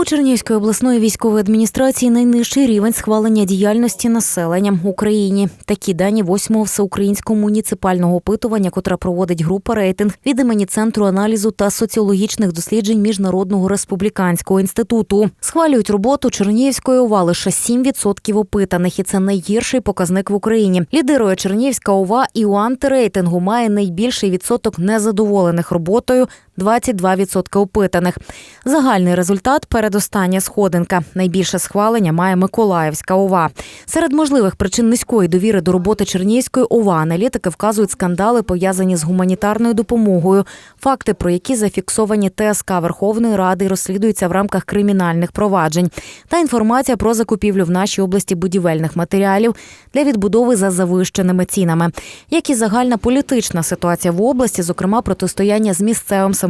У Чернігівської обласної військової адміністрації найнижчий рівень схвалення діяльності населення в Україні. Такі дані восьмого всеукраїнського муніципального опитування, котра проводить група рейтинг від імені Центру аналізу та соціологічних досліджень Міжнародного республіканського інституту. Схвалюють роботу Чернігівської ОВА лише 7% опитаних, і це найгірший показник в Україні. Лідирує Чернігівська ОВА і у антирейтингу має найбільший відсоток незадоволених роботою 22% опитаних. Загальний результат передостання сходинка. Найбільше схвалення має Миколаївська ОВА. Серед можливих причин низької довіри до роботи Чернігівської ОВА аналітики вказують скандали, пов'язані з гуманітарною допомогою, факти, про які зафіксовані ТСК Верховної Ради розслідуються в рамках кримінальних проваджень, та інформація про закупівлю в нашій області будівельних матеріалів для відбудови за завищеними цінами, як і загальна політична ситуація в області, зокрема протистояння з місцевим самоврядуванням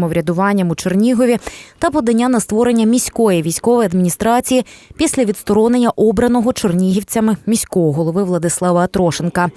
у Чернігові та подання на створення міської військової адміністрації після відсторонення обраного чернігівцями міського голови Владислава Атрошенка.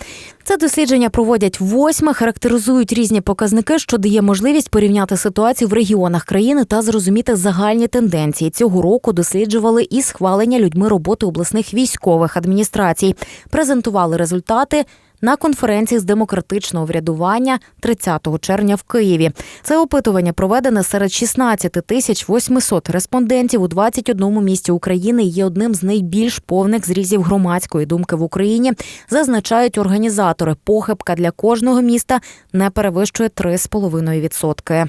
Це дослідження проводять восьме, характеризують різні показники, що дає можливість порівняти ситуацію в регіонах країни та зрозуміти загальні тенденції. Цього року досліджували і схвалення людьми роботи обласних військових адміністрацій. Презентували результати на конференції з демократичного врядування 30 червня в Києві. Це опитування проведене серед 16 тисяч 800 респондентів у 21 місті України. Є одним з найбільш повних зрізів громадської думки в Україні. Зазначають організатори. Похибка для кожного міста не перевищує 3,5%.